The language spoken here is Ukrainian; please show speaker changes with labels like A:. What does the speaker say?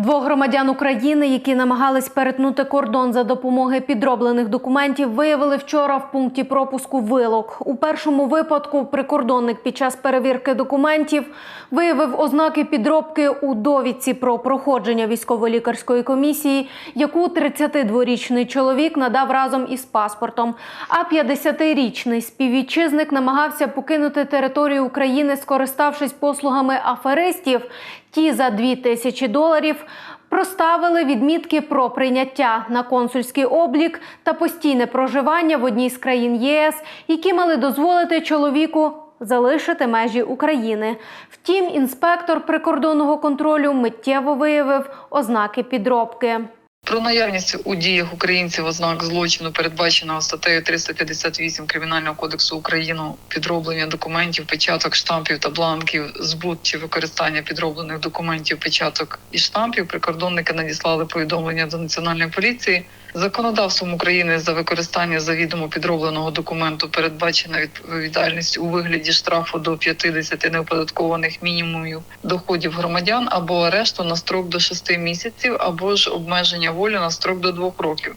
A: Двох громадян України, які намагались перетнути кордон за допомогою підроблених документів, виявили вчора в пункті пропуску вилок. У першому випадку прикордонник під час перевірки документів виявив ознаки підробки у довідці про проходження військово-лікарської комісії, яку 32-річний чоловік надав разом із паспортом. А 50-річний співвітчизник намагався покинути територію України, скориставшись послугами аферистів. Ті за 2 тисячі доларів проставили відмітки про прийняття на консульський облік та постійне проживання в одній з країн ЄС, які мали дозволити чоловіку залишити межі України. Втім, інспектор прикордонного контролю миттєво виявив ознаки підробки.
B: Про наявність у діях українців ознак злочину, передбаченого статтею 358 Кримінального кодексу України, підроблення документів, печаток, штампів та бланків, збут чи використання підроблених документів, печаток і штампів, прикордонники надіслали повідомлення до національної поліції. Законодавством України за використання завідомо підробленого документу передбачена відповідальність у вигляді штрафу до 50 неоподаткованих мінімумів доходів громадян або арешту на строк до 6 місяців, або ж обмеження волі на строк до 2 років.